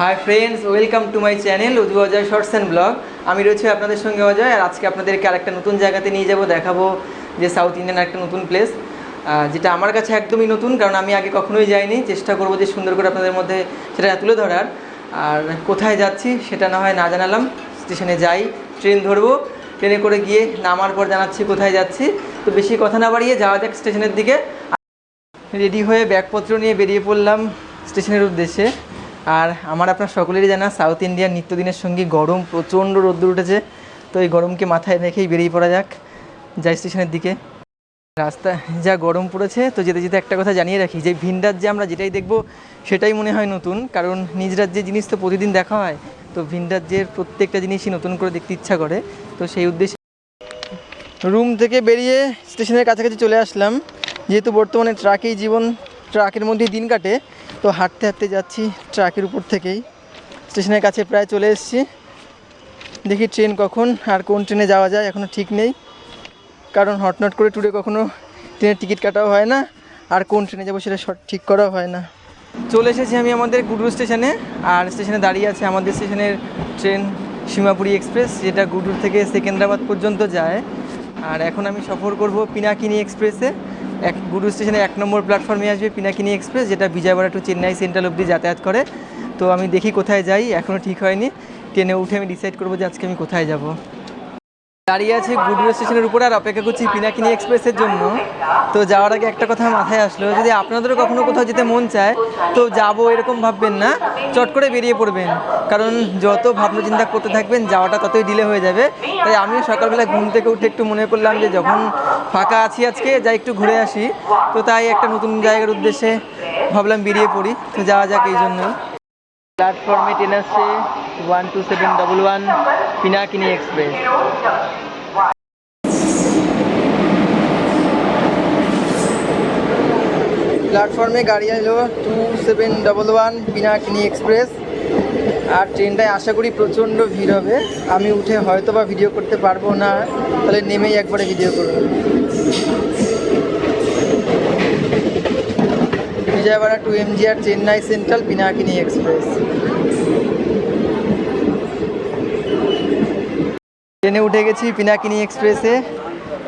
Hi friends welcome to my channel উজু Ajay shorts and blog আমি রয়েছি আপনাদের সঙ্গে অজয়, আর আজকে আপনাদেরকে আরেকটা নতুন জায়গাতে নিয়ে যাব, দেখাবো যে সাউথ ইন্ডিয়ান একটা নতুন প্লেস যেটা আমার কাছে একদমই নতুন, কারণ আমি আগে কখনোই যাইনি। চেষ্টা করব যে সুন্দর করে আপনাদের মধ্যে সেটা তুলে ধরার। আর কোথায় যাচ্ছি সেটা না হয় না জানালাম, স্টেশনে যাই, ট্রেন ধরবো, ট্রেনে করে গিয়ে নামার পর জানাচ্ছি কোথায় যাচ্ছি। তো বেশি কথা না বাড়িয়ে যাওয়া যাক স্টেশনের দিকে। রেডি হয়ে ব্যাগপত্র নিয়ে বেরিয়ে পড়লাম স্টেশনের উদ্দেশ্যে। আর আমার আপনার সকলেরই জানা সাউথ ইন্ডিয়ার নিত্যদিনের সঙ্গে, গরম প্রচণ্ড রোদ্দুর উঠেছে, তো এই গরমকে মাথায় রেখেই বেরিয়ে পড়া যাক, যাই স্টেশনের দিকে। রাস্তা যা গরম পড়েছে, তো যেতে যেতে একটা কথা জানিয়ে রাখি, যে ভিন রাজ্যে আমরা যেটাই দেখব, সেটাই মনে হয় নতুন, কারণ নিজ রাজ্যের জিনিস তো প্রতিদিন দেখা হয়, তো ভিন রাজ্যের প্রত্যেকটা জিনিসই নতুন করে দেখতে ইচ্ছা করে, তো সেই উদ্দেশ্যে রুম থেকে বেরিয়ে স্টেশনের কাছাকাছি চলে আসলাম, যেহেতু বর্তমানে ট্রাকেই জীবন, ট্রাকের মধ্যেই দিন কাটে তো হাঁটতে হাঁটতে যাচ্ছি ট্রাকের উপর থেকেই। স্টেশনের কাছে প্রায় চলে এসেছি। দেখি ট্রেন কখন আর কোন ট্রেনে যাওয়া যায় এখনও ঠিক নেই। কারণ হটনট করে ট্যুরে কখনো ট্রেনের টিকিট কাটাও হয় না, আর কোন ট্রেনে যাব সেটা ঠিক করাও হয় না। চলে এসেছি আমি আমাদের গুডুর স্টেশনে, আর স্টেশনে দাঁড়িয়ে আছে আমাদের স্টেশনের ট্রেন সীমাপুরি এক্সপ্রেস, যেটা গুডুর থেকে সেকেন্দ্রাবাদ পর্যন্ত যায়। আর এখন আমি সফর করব পিনাকিনি এক্সপ্রেসে। এক গুরু স্টেশনে এক নম্বর প্ল্যাটফর্মে আসবে পিনাকিনি এক্সপ্রেস, যেটা বিজয়বাড়া টু চেন্নাই সেন্ট্রাল অবধি যাতায়াত করে। তো আমি দেখি কোথায় যাই এখনও ঠিক হয়নি। ট্রেনে উঠে আমি ডিসাইড করব যে আজকে আমি কোথায় যাব। দাঁড়িয়ে আছে গুডুর স্টেশনের উপরে আর অপেক্ষা করছি পিনাকিনি এক্সপ্রেসের জন্য। তো যাওয়ার আগে একটা কথা মাথায় আসলো, যদি আপনাদেরও কখনো কোথাও যেতে মন চায়, তো যাব এরকম ভাববেন না, চট করে বেরিয়ে পড়বেন। কারণ যত ভাবনা চিন্তা করতে থাকবেন, যাওয়াটা ততই ডিলে হয়ে যাবে। তাই আমিও সকালবেলা ঘুম থেকে উঠে একটু মনে করলাম যে যখন ফাঁকা আছি আজকে, যাই একটু ঘুরে আসি। তো তাই একটা নতুন জায়গার উদ্দেশ্যে ভাবলাম বেরিয়ে পড়ি। তো যাওয়া যাক এই জন্যই। প্ল্যাটফর্মে ট্রেন আসছে one two seven double one Pinakini express প্ল্যাটফর্মে গাড়ি এলো two seven double one Pinakini express আর ট্রেনটায় আশা করি প্রচণ্ড ভিড় হবে। আমি উঠে হয়তো বা ভিডিও করতে পারব না, তাহলে নেমেই একবারে ভিডিও করব। Vijayawada to MGR Chennai central Pinakini express ট্রেনে উঠে গেছি পিনাকিনি এক্সপ্রেসে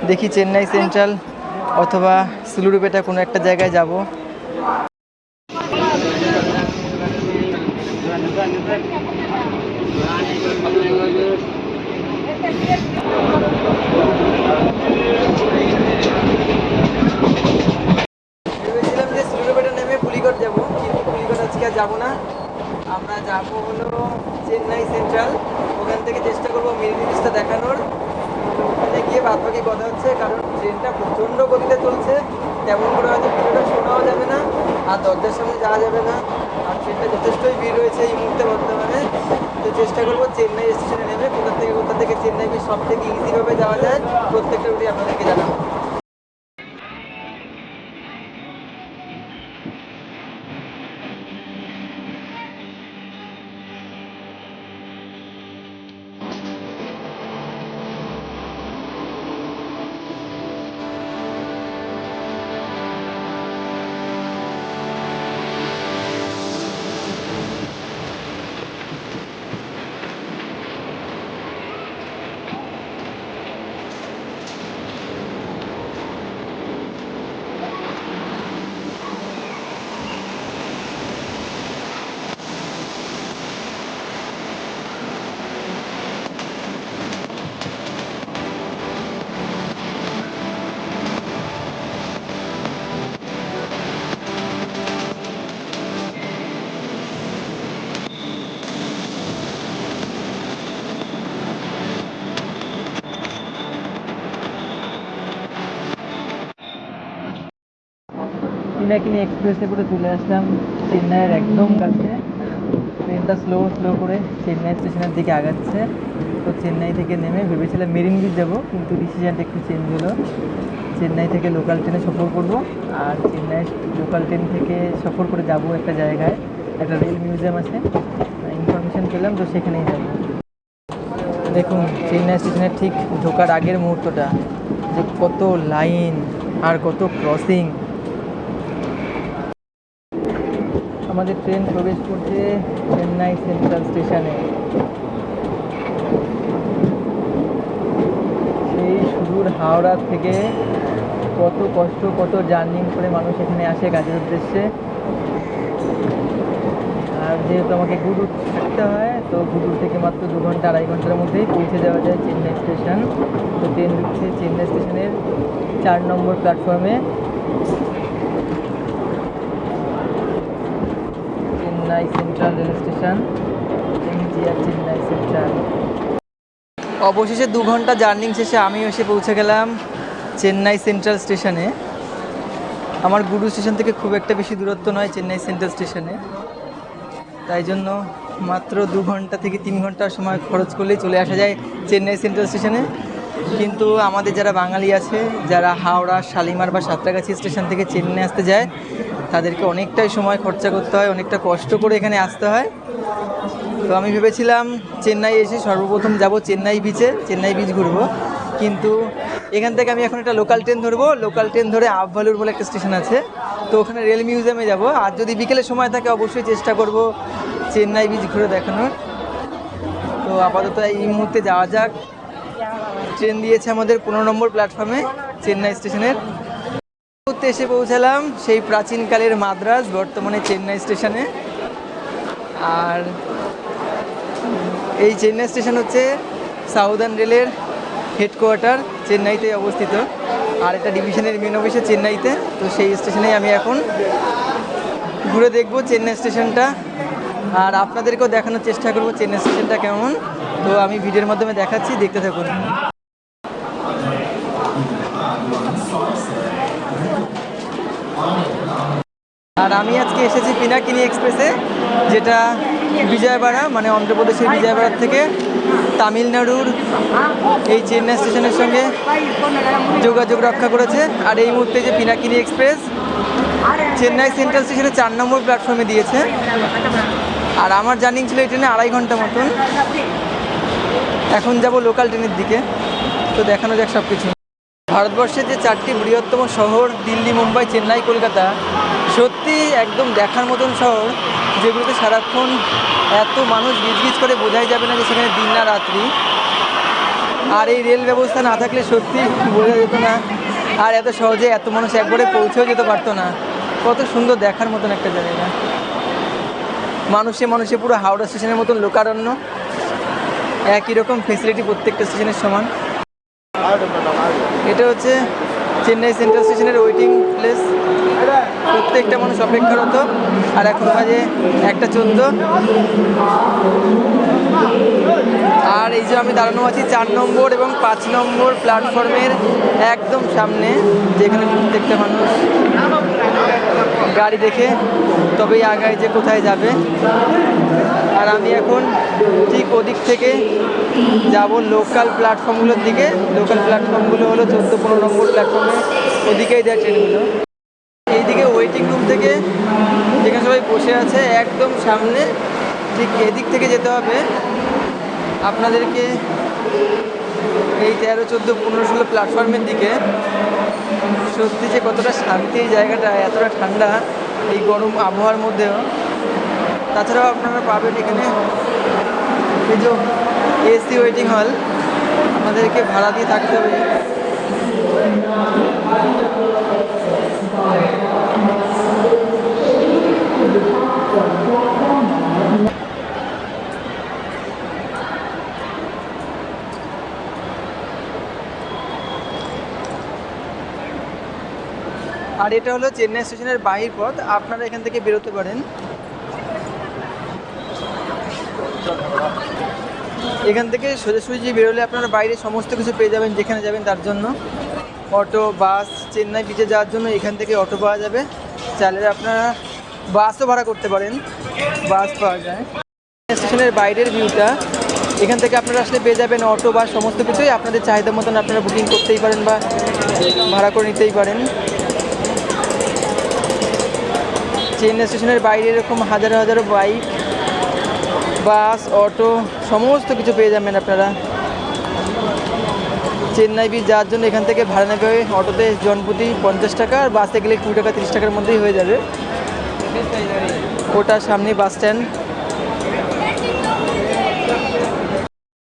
দেখি চেন্নাই সেন্ট্রাল অথবা সুলুরুপেটা কোনো একটা জায়গায় যাব ভেবেছিলাম যে সুলুরুপেটা নেমে পুলিকট যাব কিন্তু আর যাব না। আমরা যাব হলো চেন্নাই সেন্ট্রাল। ওখান থেকে চেষ্টা করব মিনি জিনিসটা দেখানোর। ওখানে গিয়ে বাদ বাকি কথা হচ্ছে, কারণ ট্রেনটা প্রচণ্ড গতিতে চলছে। তেমন করে হয়তো ভিডিওটা শোনাও যাবে না, আর দরজার সামনে যাওয়া যাবে না। আর ট্রেনটা যথেষ্টই ভিড় রয়েছে এই মুহূর্তে বর্তমানে। তো চেষ্টা করব চেন্নাই স্টেশনে নেমে, কোথা থেকে কোথা থেকে চেন্নাই সব থেকে ইজিভাবে যাওয়া যায়, প্রত্যেকটা রুটি আপনাদেরকে জানাব। পিনাকিনি এক্সপ্রেসে করে চলে আসলাম চেন্নাইয়ের একদম কাছে। ট্রেনটা স্লো স্লো করে চেন্নাই স্টেশনের দিকে আগাচ্ছে। তো চেন্নাই থেকে নেমে ভেবেছিলাম মেরিন বিচ যাব, কিন্তু ডিসিশনটা একটু চেঞ্জ হলো। চেন্নাই থেকে লোকাল ট্রেনে সফর করব, আর চেন্নাই লোকাল ট্রেন থেকে সফর করে যাব একটা জায়গায়। একটা রেল মিউজিয়াম আছে। ইনফরমেশন পেলাম তো সেখানেই যাব। দেখুন, চেন্নাই স্টেশনের ঠিক ঢোকার আগের মুহূর্তটা, যে কত লাইন আর কত ক্রসিং আমাদের ট্রেন প্রবেশ করছে চেন্নাই সেন্ট্রাল স্টেশনে। সেই সুদূর হাওড়া থেকে কত কষ্ট, কত জার্নিং করে মানুষ এখানে আসে কাজের উদ্দেশ্যে। আর যেহেতু আমাকে গুডুর থাকতে হয়, তো গুডুর থেকে মাত্র দু ঘণ্টা, আড়াই ঘণ্টার মধ্যেই পৌঁছে যাওয়া যায় চেন্নাই স্টেশন। তো ট্রেন ঢুকছে চেন্নাই স্টেশনের চার নম্বর প্ল্যাটফর্মে। Chennai central rail station MGR Chennai central অবশেষে দু ঘণ্টা জার্নিং শেষে আমি এসে পৌঁছে গেলাম চেন্নাই সেন্ট্রাল স্টেশনে। আমার গুরু স্টেশন থেকে খুব একটা বেশি দূরত্ব নয় চেন্নাই সেন্ট্রাল স্টেশনে। তাই জন্য মাত্র দু ঘণ্টা থেকে তিন ঘণ্টার সময় খরচ করলেই চলে আসা যায় চেন্নাই সেন্ট্রাল স্টেশনে। কিন্তু আমাদের যারা বাঙালি আছে, যারা হাওড়া, শালিমার বা সাঁতরাগাছি স্টেশন থেকে চেন্নাই আসতে যায়, তাদেরকে অনেকটাই সময় খরচা করতে হয়, অনেকটা কষ্ট করে এখানে আসতে হয়। তো আমি ভেবেছিলাম চেন্নাই এসে সর্বপ্রথম যাব চেন্নাই বিচে চেন্নাই বিচ ঘুরবো। কিন্তু এখান থেকে আমি এখন একটা লোকাল ট্রেন ধরবো লোকাল ট্রেন ধরে আবভালুর বলে একটা স্টেশন আছে। তো ওখানে রেল মিউজিয়ামে যাব। আর যদি বিকেলে সময় থাকে, অবশ্যই চেষ্টা করব চেন্নাই বিচ ঘুরে দেখানোর। তো আপাতত এই মুহূর্তে যাওয়া যাক। ট্রেন দিয়েছে আমাদের পনেরো নম্বর প্ল্যাটফর্মে চেন্নাই স্টেশনের। মুহূর্তে এসে পৌঁছালাম সেই প্রাচীনকালের মাদ্রাজ, বর্তমানে চেন্নাই স্টেশনে। আর এই চেন্নাই স্টেশন হচ্ছে সাউদার্ন রেলের হেডকোয়ার্টার চেন্নাইতে অবস্থিত। আর এটা ডিভিশনের মেন অফিসে চেন্নাইতে। তো সেই স্টেশনেই আমি এখন ঘুরে দেখব চেন্নাই স্টেশনটা। আর আপনাদেরকেও দেখানোর চেষ্টা করব চেন্নাই স্টেশনটা কেমন। তো আমি ভিডিওর মাধ্যমে দেখাচ্ছি, দেখতে থাকুন। আর আমি আজকে এসেছি পিনাকিনি এক্সপ্রেসে, যেটা বিজয়বাড়া মানে অন্ধ্রপ্রদেশের বিজয়বাড়ার থেকে তামিলনাড়ুর এই চেন্নাই স্টেশনের সঙ্গে যোগাযোগ রক্ষা করেছে। আর এই মুহূর্তে যে পিনাকিনি এক্সপ্রেস চেন্নাই সেন্ট্রাল স্টেশনে চার নম্বর প্ল্যাটফর্মে দিয়েছে। আর আমার জার্নিং ছিল এই ট্রেনে আড়াই ঘণ্টা মতন। এখন যাব লোকাল ট্রেনের দিকে। তো দেখানো যাক সব কিছু ভারতবর্ষের যে চারটি বৃহত্তম শহর, দিল্লি, মুম্বাই, চেন্নাই, কলকাতা সত্যি একদম দেখার মতন শহর, যেগুলোতে সারাক্ষণ এত মানুষ গিজগিজ করে, বোঝাই যাবে না যে সেখানে দিন না রাত্রি। আর এই রেল ব্যবস্থা না থাকলে সত্যি বোঝা যেত না। আর এত সহজে এত মানুষ একবারে পৌঁছেও যেতে পারতো না। কত সুন্দর দেখার মতন একটা জায়গা। মানুষে মানুষে পুরো হাওড়া স্টেশনের মতন লোকারণ্য। একই রকম ফেসিলিটি প্রত্যেকটা স্টেশনের সমান। এটা হচ্ছে চেন্নাই সেন্ট্রাল স্টেশনের ওয়েটিং প্লেস প্রত্যেকটা মানুষ অপেক্ষারত। আর এখন বাজে একটা চোদ্দ। আর এই যে আমি দাঁড়ানো আছি চার নম্বর এবং পাঁচ নম্বর প্ল্যাটফর্মের একদম সামনে, যেখানে প্রত্যেকটা মানুষ গাড়ি দেখে তবেই আগায় যে কোথায় যাবে। আর আমি এখন ঠিক ওদিক থেকে যাব লোকাল প্ল্যাটফর্মগুলোর দিকে। লোকাল প্ল্যাটফর্মগুলো হলো চোদ্দ, পনেরো নম্বর প্ল্যাটফর্মে ওদিকেই দেয় ট্রেনগুলো। এইদিকে ওয়েটিং রুম থেকে যেখানে সবাই বসে আছে, একদম সামনে, ঠিক এদিক থেকে যেতে হবে। আপনাদেরকে এই তেরো, চোদ্দ, পনেরো, ষোলো প্ল্যাটফর্মের দিকে সত্যি যে কতটা শান্তি জায়গাটা, এতটা ঠান্ডা এই গরম আবহাওয়ার মধ্যেও। তাছাড়াও আপনারা পাবেন এখানে এই যে এসি ওয়েটিং হল। আমাদেরকে ভাড়া দিয়ে থাকতে হবে। আর এটা হলো চেন্নাই স্টেশনের বাহির পথ আপনারা এখান থেকে বেরোতে পারেন। এখান থেকে সোজাসুজি বেরোলে আপনারা বাইরে সমস্ত কিছু পেয়ে যাবেন যেখানে যাবেন তার জন্য। অটো, বাস, চেন্নাই বিচে যাওয়ার জন্য এখান থেকে অটো পাওয়া যাবে। চাইলে আপনারা বাসও ভাড়া করতে পারেন। বাস পাওয়া যায়। স্টেশনের বাইরের ভিউটা এখান থেকে আপনারা আসলে পেয়ে যাবেন অটো বা সমস্ত কিছুই। আপনাদের চাহিদা মতন আপনারা বুকিং করতেই পারেন বা ভাড়া করে নিতেই পারেন। চেন্নাই স্টেশনের বাইরে এরকম হাজারো হাজারো বাইক, বাস, অটো, সমস্ত কিছু পেয়ে যাবেন আপনারা। চেন্নাই বিচ যাওয়ার জন্য এখান থেকে ভাড়া নেবে অটোতে জনপ্রতি পঞ্চাশ টাকা আর বাসে গেলে কুড়ি টাকা, তিরিশ টাকার মধ্যেই হয়ে যাবে। ওটা সামনে বাস স্ট্যান্ড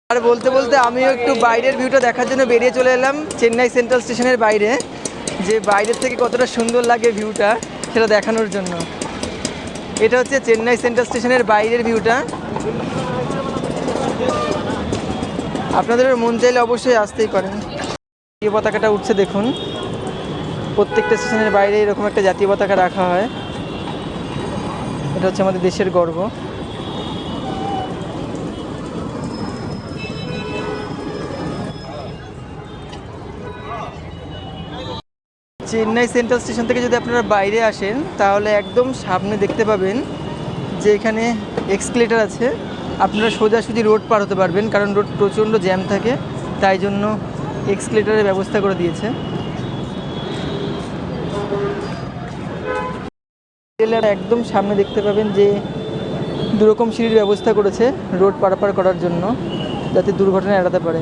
আর বলতে বলতে আমিও একটু বাইরের ভিউটা দেখার জন্য বেরিয়ে চলে এলাম, চেন্নাই সেন্ট্রাল স্টেশনের বাইরে। যে বাইরের থেকে কতটা সুন্দর লাগে ভিউটা সেটা দেখানোর জন্য। এটা হচ্ছে চেন্নাই সেন্ট্রাল স্টেশনের বাইরের ভিউটা। আপনাদের মন চাইলে অবশ্যই আসতেই পারেন। জাতীয় পতাকাটা উঠছে দেখুন। প্রত্যেকটা স্টেশনের বাইরে এরকম একটা জাতীয় পতাকা রাখা হয়। এটা হচ্ছে আমাদের দেশের গর্ব। চেন্নাই সেন্ট্রাল স্টেশন থেকে যদি আপনারা বাইরে আসেন, তাহলে একদম সামনে দেখতে পাবেন যে এখানে এক্সকেলেটার আছে। আপনারা সোজাসুজি রোড পার হতে পারবেন, কারণ রোড প্রচণ্ড জ্যাম থাকে, তাই জন্য এক্সকেলেটারের ব্যবস্থা করে দিয়েছে। একদম সামনে দেখতে পাবেন যে দুরকম সিঁড়ির ব্যবস্থা করেছে রোড পারাপার করার জন্য, যাতে দুর্ঘটনা এড়াতে পারে।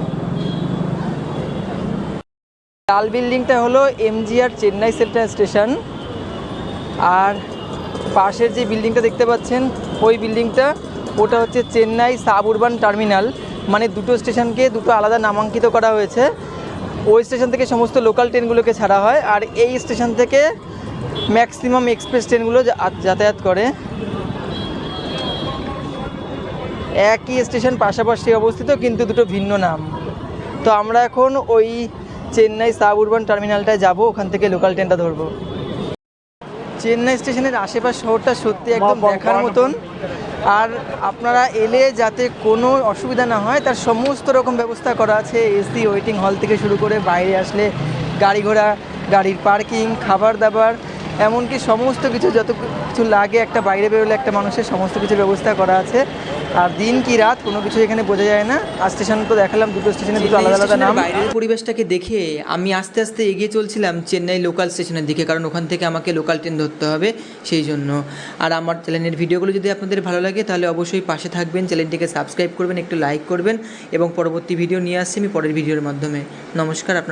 লাল বিল্ডিংটা হলো এমজিআর চেন্নাই সেন্ট্রাল স্টেশন। আর পাশের যে বিল্ডিংটা দেখতে পাচ্ছেন, ওই বিল্ডিংটা, ওটা হচ্ছে চেন্নাই সাব উরবান টার্মিনাল। মানে দুটো স্টেশনকে, দুটো আলাদা নামাঙ্কিত করা হয়েছে। ওই স্টেশন থেকে সমস্ত লোকাল ট্রেনগুলোকে ছাড়া হয়, আর এই স্টেশন থেকে ম্যাক্সিমাম এক্সপ্রেস ট্রেনগুলো যাতায়াত করে। একই স্টেশন পাশাপাশি অবস্থিত, কিন্তু দুটো ভিন্ন নাম। তো আমরা এখন ওই চেন্নাই সাব উরবান টার্মিনালটায় যাব ওখান থেকে লোকাল ট্রেনটা ধরবো। চেন্নাই স্টেশনের আশেপাশ শহরটা সত্যি একদম দেখার মতন। আর আপনারা এলে যাতে কোনো অসুবিধা না হয় তার সমস্ত রকম ব্যবস্থা করা আছে এসি ওয়েটিং হল থেকে শুরু করে বাইরে আসলে গাড়ি ঘোড়া গাড়ির পার্কিং খাবার দাবার এমনকি সমস্ত কিছু যত কিছু লাগে একটা বাইরে বেরোলে একটা মানুষের সমস্ত কিছু ব্যবস্থা করা আছে। আর দিন কি রাত কোনো কিছু এখানে বোঝা যায় না। আর স্টেশন তো দেখালাম দুটো স্টেশনে দুটো আলাদা আলাদা নাম। বাইরের পরিবেশটাকে দেখে আমি আস্তে আস্তে এগিয়ে চলছিলাম চেন্নাই লোকাল স্টেশনের দিকে কারণ ওখান থেকে আমাকে লোকাল ট্রেন ধরতে হবে সেই জন্য। আর আমার চ্যানেলের ভিডিওগুলো যদি আপনাদের ভালো লাগে তাহলে অবশ্যই পাশে থাকবেন চ্যানেলটিকে সাবস্ক্রাইব করবেন একটু লাইক করবেন এবং পরবর্তী ভিডিও নিয়ে আসছি আমি পরের ভিডিওর মাধ্যমে। নমস্কার আপনারা